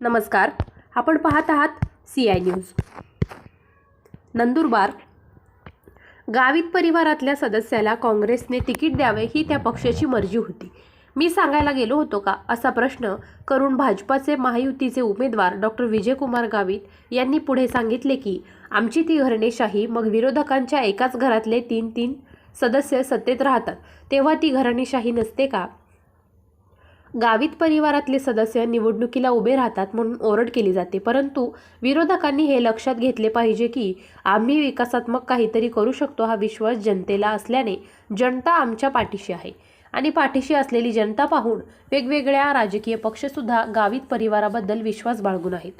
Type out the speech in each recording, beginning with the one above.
नमस्कार. आपण पाहत आहात C I news Nandurbar. Gavit परिवारातल्या सदस्याला काँग्रेसने तिकीट द्यावे ही त्या पक्षाची मर्जी होती. मी सांगायला गेलो होतो का? असा प्रश्न करून भाजपाचे महायुतीचे उमेदवार डॉक्टर विजयकुमार गावित यांनी पुढे सांगितले की आमची ती घराणेशाही मग विरोधकांच्या एकाच घरातले तीन तीन सदस्य सत्तेत राहतात. तेव्हा ती घराणेशाही नसते का? गावित परिवारातले सदस्य निवडणुकीला उभे राहतात म्हणून ओरड केली जाते. परंतु विरोधकांनी हे लक्षात घेतले पाहिजे की आम्ही विकासात्मक काहीतरी करू शकतो हा विश्वास जनतेला असल्याने जनता आमच्या पाठीशी आहे. आणि पाठीशी असलेली जनता पाहून वेगवेगळ्या राजकीय पक्षसुद्धा गावित परिवाराबद्दल विश्वास बाळगून आहेत.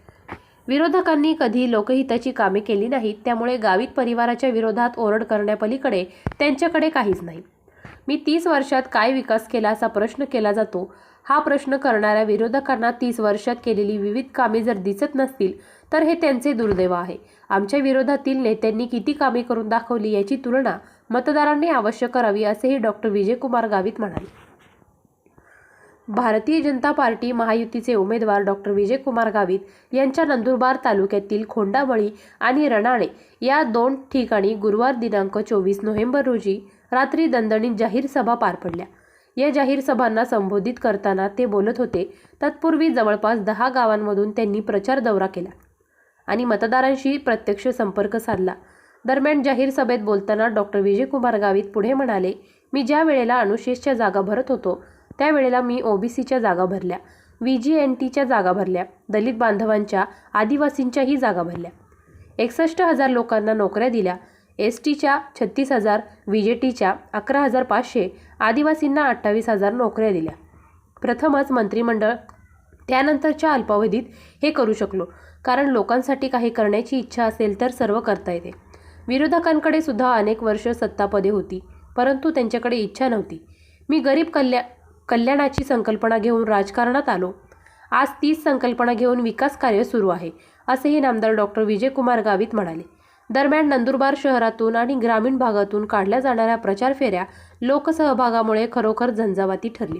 विरोधकांनी कधी लोकहिताची कामे केली नाहीत त्यामुळे गावित परिवाराच्या विरोधात ओरड करण्यापलीकडे त्यांच्याकडे काहीच नाही. मी तीस वर्षात काय विकास केला असा प्रश्न केला जातो हा प्रश्न करणाऱ्या विरोधकांना तीस वर्षात केलेली विविध कामे जर दिसत नसतील तर हे त्यांचे दुर्दैव आहे. आमच्या विरोधातील नेत्यांनी किती कामे करून दाखवली याची तुलना मतदारांनी अवश्य करावी असेही डॉक्टर विजयकुमार गावित म्हणाले. भारतीय जनता पार्टी महायुतीचे उमेदवार डॉक्टर विजयकुमार गावित यांच्या नंदुरबार तालुक्यातील खोंडाबळी आणि रणाळे या दोन ठिकाणी गुरुवार दिनांक चोवीस नोव्हेंबर रोजी रात्री दणदणीत जाहीर सभा पार पडल्या. या जाहीर सभांना संबोधित करताना ते बोलत होते. तत्पूर्वी जवळपास दहा गावांमधून त्यांनी प्रचार दौरा केला आणि मतदारांशी प्रत्यक्ष संपर्क साधला. दरम्यान जाहीर सभेत बोलताना डॉक्टर विजयकुमार गावित पुढे म्हणाले मी ज्या वेळेला अनुशेषच्या जागा भरत होतो त्यावेळेला मी ओबीसीच्या जागा भरल्या व्ही जी एन टीच्या जागा भरल्या दलित बांधवांच्या आदिवासींच्याही जागा भरल्या. एकसष्ट हजार लोकांना नोकऱ्या दिल्या एस टीच्या छत्तीस हजार व्ही जे टीच्या अकरा हजार पाचशे आदिवासींना अठ्ठावीस हजार नोकऱ्या दिल्या. प्रथमच मंत्रिमंडळ त्यानंतरच्या अल्पावधीत हे करू शकलो कारण लोकांसाठी काही करण्याची इच्छा असेल तर सर्व करता येते. विरोधकांकडे सुद्धा अनेक वर्ष सत्तापदे होती परंतु त्यांच्याकडे इच्छा नव्हती. मी गरीब कल्या कल्याणाची संकल्पना घेऊन राजकारणात आलो. आज तीच संकल्पना घेऊन विकास कार्य सुरू आहे असेही नामदार डॉक्टर विजयकुमार गावित म्हणाले. दरम्यान नंदुरबार शहरातून आणि ग्रामीण भागातून काढल्या जाणाऱ्या प्रचार फेऱ्या लोकसहभागामुळे खरोखर झंझावाती ठरली.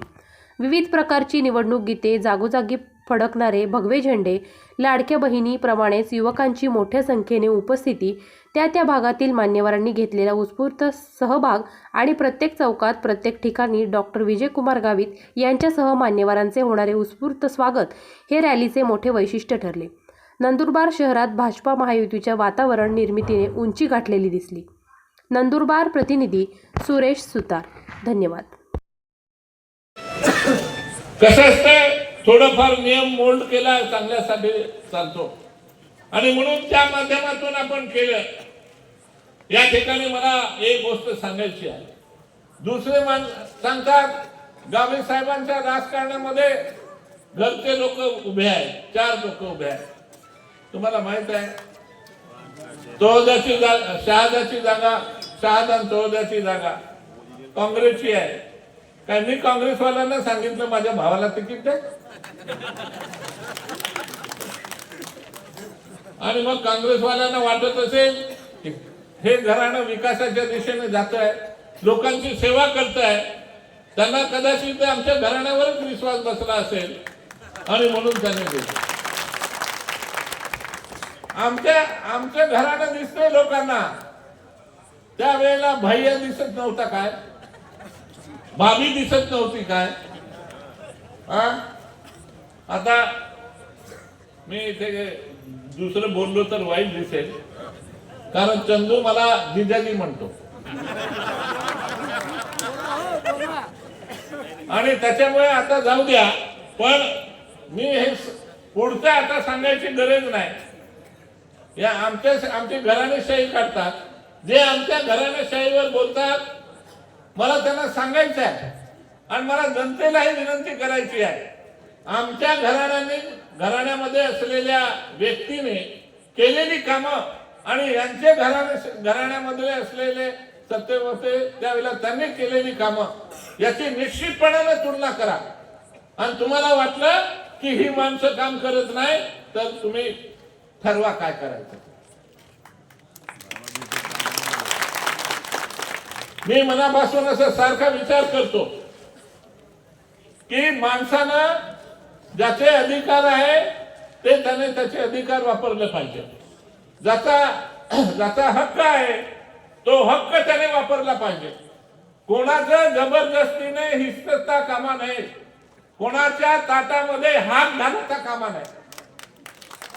विविध प्रकारची निवडणूक गीते जागोजागी फडकणारे भगवे झेंडे लाडक्या बहिणीप्रमाणेच युवकांची मोठ्या संख्येने उपस्थिती त्या त्या भागातील मान्यवरांनी घेतलेला उत्स्फूर्त सहभाग आणि प्रत्येक चौकात प्रत्येक ठिकाणी डॉक्टर विजयकुमार गावित यांच्यासह मान्यवरांचे होणारे उत्स्फूर्त स्वागत हे रॅलीचे मोठे वैशिष्ट्य ठरले. नंदुरबार शहरात भाजपा महायुतीच्या वातावरण निर्मितीने उंची गाठलेली दिसली. नंदुरबार प्रतिनिधी सुरेश सुतार. धन्यवाद. कसं असतंय थोडंफार नियम मोल्ड केला चांगल्यासाठी चालतो. आणि म्हणून त्या माध्यमातून आपण केलं. या ठिकाणी मला एक गोष्ट सांगायची आहे. दुसरे मान सांगतात गावी साहेबांच्या राजकारणामध्ये घरचे लोक उभे आहेत चार लोक उभे आहेत. तुम्हाला माहीत आहे? चौदाची जागा शहादाची जागा शहादान चौदाची जागा. काँग्रेसची आहे. काय मी काँग्रेसवाल्यांना सांगितलं माझ्या भावाला तिकीट द्या? आणि मग काँग्रेसवाल्यांना वाटत असेल हे घराणं विकासाच्या दिशेने जात आहे लोकांची सेवा करत आहे त्यांना कदाचित आमच्या घराण्यावरच विश्वास बसला असेल आणि म्हणून त्यांनी दिलं. आमच्या आमच्या घरानं दिसतंय लोकांना. त्यावेळेला भैया दिसत नव्हता काय? भाभी दिसत नव्हती काय? हा? आता मी इथे दुसरं बोललो तर वाईट दिसेल. कारण चंदू मला जिजाजी म्हणतो. आणि त्याच्यामुळे आता जाऊ द्या पण मी हे पुढचं आता सांगायची गरज नाही. या आमच्या आमची घराणेशाही काढतात. जे आमच्या घराणेशाहीवर बोलतात मला त्यांना सांगायचं आहे. आणि मला जनतेलाही विनंती करायची आहे. आमच्या घराण्याने घराण्यामध्ये असलेल्या व्यक्तीने केलेली कामं आणि यांचे घराणे घराण्यामध्ये असलेले सत्य त्यावेळेला त्यांनी केलेली कामं याची निश्चितपणाने तुलना करा. आणि तुम्हाला वाटलं की ही माणसं काम करत नाही तर तुम्ही ठरवा काय करायचं. मी मनापासून असं सारखा विचार करतो की माणसानं ज्याचे अधिकार आहे ते त्याने त्याचे अधिकार वापरले पाहिजे. ज्याचा ज्याचा हक्क आहे तो हक्क त्याने वापरला पाहिजे. कोणाचं जबरदस्तीने हिस्तता कामा नये. कोणाच्या ताटामध्ये हात घालता कामा नये.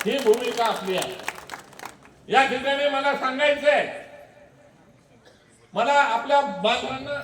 ही भूमिका आपली आहे. या ठिकाणी मला सांगायचंय मला आपल्या बालकांना